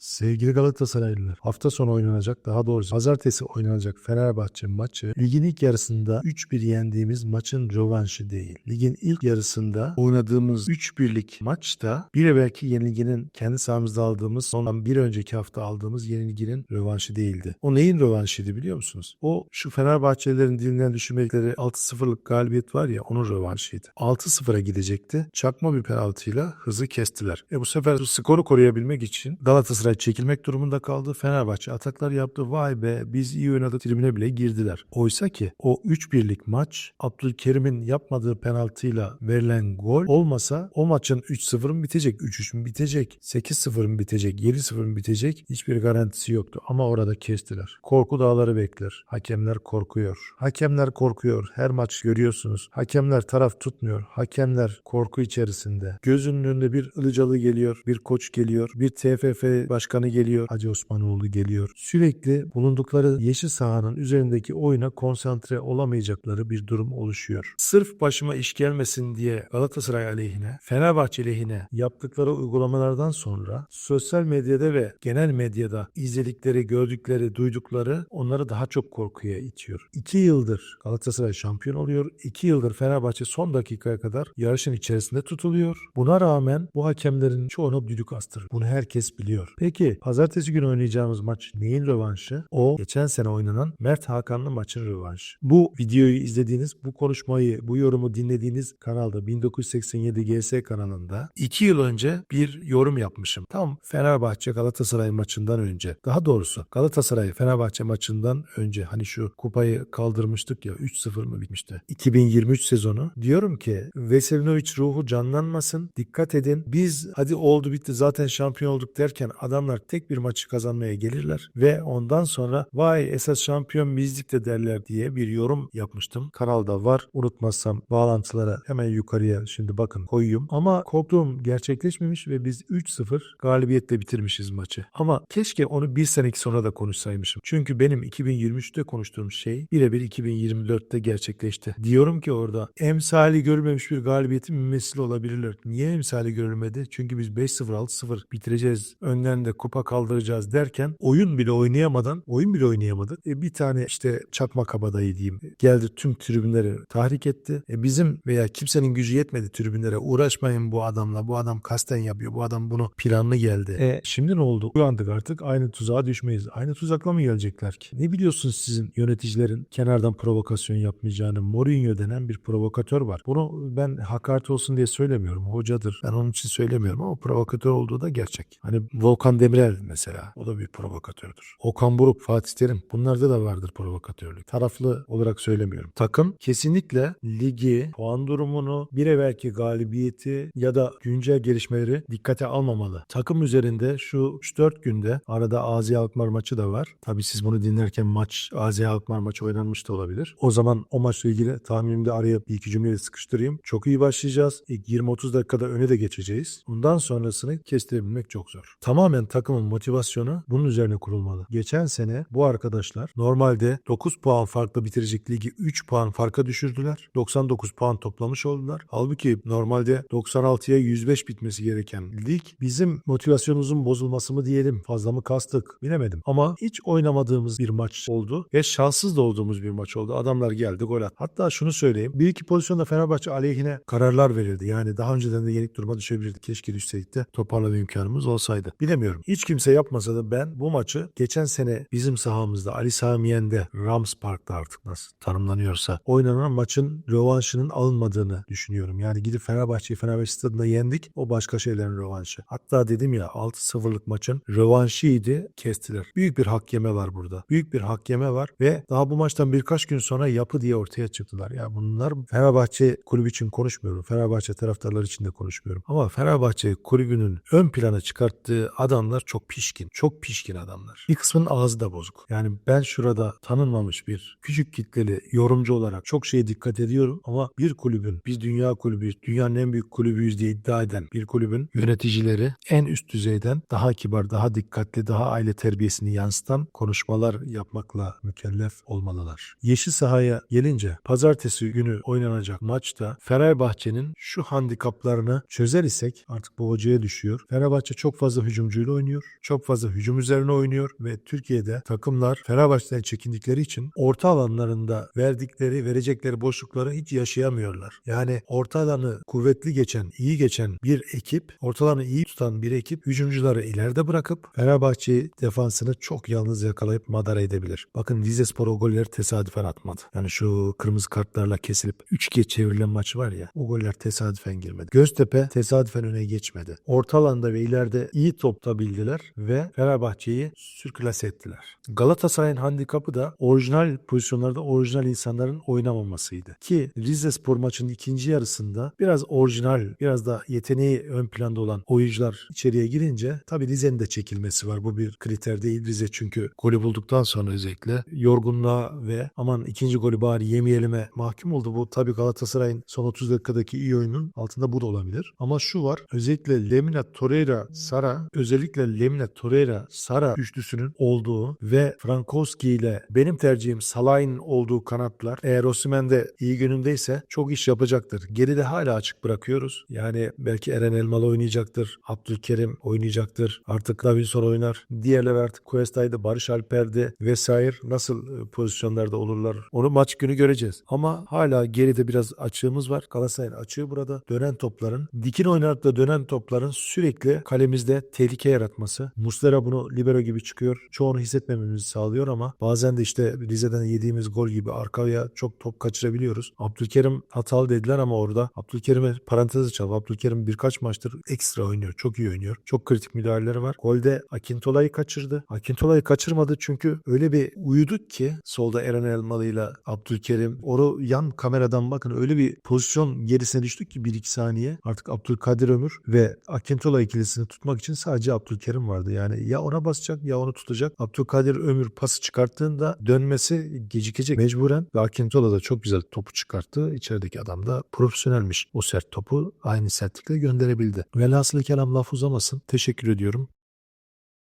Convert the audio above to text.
Sevgili Galatasaraylılar, hafta sonu oynanacak, daha doğrusu pazartesi oynanacak Fenerbahçe maçı ligin ilk yarısında 3-1 yendiğimiz maçın rövanşı değil. Ligin ilk yarısında oynadığımız 3-1'lik maçta bir evvelki yenilginin kendi sahamızda aldığımız, ondan bir önceki hafta aldığımız yenilginin rövanşı değildi. O neyin rövanşıydı biliyor musunuz? O şu Fenerbahçelilerin dilinden düşürmedikleri 6-0'lık galibiyet var ya onun rövanşıydı. 6-0'a gidecekti. Çakma bir penaltıyla hızı kestiler. E bu sefer skoru koruyabilmek için Galatasaray çekilmek durumunda kaldı. Fenerbahçe ataklar yaptı. Vay be biz iyi oynadık tribüne bile girdiler. Oysa ki o 3-1'lik maç Abdülkerim'in yapmadığı penaltıyla verilen gol olmasa o maçın 3-0'ın bitecek, 3-3'ün bitecek, 8-0'ın bitecek, 7-0'ın bitecek hiçbir garantisi yoktu. Ama orada kestiler. Korku dağları bekler. Hakemler korkuyor. Hakemler korkuyor. Her maç görüyorsunuz. Hakemler taraf tutmuyor. Hakemler korku içerisinde. Gözünün önünde bir Ilıcalı geliyor, bir koç geliyor, bir TFF başkanı geliyor, Hacı Osmanoğlu geliyor. Sürekli bulundukları yeşil sahanın üzerindeki oyuna konsantre olamayacakları bir durum oluşuyor. Sırf başıma iş gelmesin diye Galatasaray aleyhine, Fenerbahçe lehine yaptıkları uygulamalardan sonra sosyal medyada ve genel medyada izledikleri, gördükleri, duydukları onları daha çok korkuya itiyor. İki yıldır Galatasaray şampiyon oluyor. İki yıldır Fenerbahçe son dakikaya kadar yarışın içerisinde tutuluyor. Buna rağmen bu hakemlerin çoğunu düdük astırır. Bunu herkes biliyor. Peki pazartesi günü oynayacağımız maç neyin rövanşı? O geçen sene oynanan Mert Hakanlı maçın rövanşı. Bu videoyu izlediğiniz, bu konuşmayı, bu yorumu dinlediğiniz kanalda 1987 GS kanalında 2 yıl önce bir yorum yapmışım. Tam Fenerbahçe Galatasaray maçından önce. Daha doğrusu Galatasaray Fenerbahçe maçından önce hani şu kupayı kaldırmıştık ya 3-0 mı bitmişti? 2023 sezonu. Diyorum ki Veselinovic ruhu canlanmasın. Dikkat edin. Biz hadi oldu bitti zaten şampiyon olduk derken adamlar tek bir maçı kazanmaya gelirler ve ondan sonra vay esas şampiyon bizdik de derler diye bir yorum yapmıştım. Kanalda var. Unutmazsam bağlantılara hemen yukarıya şimdi bakın koyayım. Ama korktuğum gerçekleşmemiş ve biz 3-0 galibiyetle bitirmişiz maçı. Ama keşke onu bir seneki sonra da konuşsaymışım. Çünkü benim 2023'te konuştuğum şey birebir 2024'te gerçekleşti. Diyorum ki orada emsali görülmemiş bir galibiyetin mümessili olabilirler. Niye emsali görülmedi? Çünkü biz 5-0 6-0 bitireceğiz. Önlerinde kupa kaldıracağız derken oyun bile oynayamadan oyun bile oynayamadık. E bir tane işte çakma kabadayı diyeyim geldi tüm tribünleri tahrik etti. E bizim veya kimsenin gücü yetmedi tribünlere uğraşmayın bu adamla. Bu adam kasten yapıyor. Bu adam bunu planlı geldi. E şimdi ne oldu? Uyandık artık aynı tuzağa düşmeyiz. Aynı tuzakla mı gelecekler ki? Ne biliyorsunuz sizin yöneticilerin kenardan provokasyon yapmayacağını? Mourinho denen bir provokatör var. Bunu ben hakaret olsun diye söylemiyorum. Hocadır. Ben onun için söylemiyorum ama provokatör olduğu da gerçek. Hani Volkan Demirel mesela. O da bir provokatördür. Okan Buruk, Fatih Terim. Bunlarda da vardır provokatörlük. Taraflı olarak söylemiyorum. Takım kesinlikle ligi, puan durumunu, bir evvelki galibiyeti ya da güncel gelişmeleri dikkate almamalı. Takım üzerinde şu 3-4 günde arada AZ Alkmaar maçı da var. Tabii siz bunu dinlerken maç AZ Alkmaar maçı oynanmış da olabilir. O zaman o maçla ilgili tahminimi de araya bir iki cümleyle sıkıştırayım. Çok iyi başlayacağız. İlk 20-30 dakikada öne de geçeceğiz. Bundan sonrasını kestirebilmek çok zor. Tamamen takımın motivasyonu bunun üzerine kurulmalı. Geçen sene bu arkadaşlar normalde 9 puan farklı bitirecek ligi 3 puan farka düşürdüler. 99 puan toplamış oldular. Halbuki normalde 96'ya 105 bitmesi gereken lig bizim motivasyonumuzun bozulması mı diyelim fazla mı kastık bilemedim. Ama hiç oynamadığımız bir maç oldu ve şanssız da olduğumuz bir maç oldu. Adamlar geldi gol attı. Hatta şunu söyleyeyim. Bir iki pozisyonda Fenerbahçe aleyhine kararlar verildi. Yani daha önceden de yenik duruma düşebilirdik. Keşke düşseydik de toparlama imkanımız olsaydı. Bilemiyorum. Hiç kimse yapmasa da ben bu maçı geçen sene bizim sahamızda Ali Sami Yen'de Rams Park'ta artık nasıl tanımlanıyorsa oynanan maçın rövanşının alınmadığını düşünüyorum. Yani gidip Fenerbahçe'yi Fenerbahçe stadında yendik. O başka şeylerin rövanşı. Hatta dedim ya 6-0'lık maçın rövanşıydı kestiler. Büyük bir hak yeme var burada. Büyük bir hak yeme var ve daha bu maçtan birkaç gün sonra yapı diye ortaya çıktılar. Ya bunlar Fenerbahçe kulübü için konuşmuyorum. Fenerbahçe taraftarları için de konuşmuyorum. Ama Fenerbahçe kulübünün ön plana çıkarttığı adamlar çok pişkin. Çok pişkin adamlar. Bir kısmının ağzı da bozuk. Yani ben şurada tanınmamış bir küçük kitleli yorumcu olarak çok şeye dikkat ediyorum ama bir kulübün, biz dünya kulübü, dünyanın en büyük kulübüyüz diye iddia eden bir kulübün yöneticileri en üst düzeyden daha kibar, daha dikkatli, daha aile terbiyesini yansıtan konuşmalar yapmakla mükellef olmalılar. Yeşil sahaya gelince pazartesi günü oynanacak maçta Fenerbahçe'nin şu handikaplarını çözer isek artık bu hocaya düşüyor. Fenerbahçe çok fazla hücumcuyla güzel oynuyor. Çok fazla hücum üzerine oynuyor ve Türkiye'de takımlar Fenerbahçe'den çekindikleri için orta alanlarında verdikleri, verecekleri boşlukları hiç yaşayamıyorlar. Yani orta alanı kuvvetli geçen, iyi geçen bir ekip, orta alanı iyi tutan bir ekip hücumcuları ileride bırakıp Fenerbahçe defansını çok yalnız yakalayıp madara edebilir. Bakın Rizespor o golleri tesadüfen atmadı. Yani şu kırmızı kartlarla kesilip 3-2 çevrilen maç var ya o goller tesadüfen girmedi. Göztepe tesadüfen öne geçmedi. Orta alanda ve ileride iyi top tutabildiler ve Fenerbahçe'yi sürklase ettiler. Galatasaray'ın handikapı da orijinal pozisyonlarda orijinal insanların oynamamasıydı. Ki Rizespor maçının ikinci yarısında biraz orijinal, biraz da yeteneği ön planda olan oyuncular içeriye girince tabii Rize'nin de çekilmesi var. Bu bir kriter değil. Rize çünkü golü bulduktan sonra özellikle yorgunluğa ve aman ikinci golü bari yemeyelim'e mahkum oldu. Bu tabii Galatasaray'ın son 30 dakikadaki iyi oyunun altında bu da olabilir. Ama şu var. Özellikle Lemina Torreira Sara özellikle Lemina Torreira Sara üçlüsünün olduğu ve Frankowski ile benim tercihim Salah'ın olduğu kanatlar eğer Osimhen de iyi günündeyse çok iş yapacaktır. Geride hala açık bırakıyoruz. Yani belki Eren Elmalı oynayacaktır. Abdülkerim oynayacaktır. Artık Davinson oynar. Diğerler artık Cuesta'ydı, Barış Alper'di vesaire nasıl e, pozisyonlarda olurlar onu maç günü göreceğiz. Ama hala geride biraz açığımız var. Galatasaray'ın açığı burada. Dönen topların, dikin oynarak da dönen topların sürekli kalemizde tehlike yaratması. Muslera bunu libero gibi çıkıyor. Çoğunu hissetmememizi sağlıyor ama bazen de işte Rize'den yediğimiz gol gibi arkaya çok top kaçırabiliyoruz. Abdülkerim hatalı dediler ama orada Abdülkerim'e parantez açalım. Abdülkerim birkaç maçtır ekstra oynuyor. Çok iyi oynuyor. Çok kritik müdahaleleri var. Golde Akintola'yı kaçırdı. Akintola'yı kaçırmadı çünkü öyle bir uyuduk ki solda Eren Elmalı ile Abdülkerim. Oru yan kameradan bakın öyle bir pozisyon gerisine düştük ki 1-2 saniye. Artık Abdülkadir Ömür ve Akintola ikilisini tutmak için sadece Abdülkerim vardı. Yani ya ona basacak ya onu tutacak. Abdülkadir Ömür pası çıkarttığında dönmesi gecikecek mecburen ve Akintola da çok güzel topu çıkarttı. İçerideki adam da profesyonelmiş. O sert topu aynı sertlikle gönderebildi. Velhasılı kelam laf uzamasın. Teşekkür ediyorum.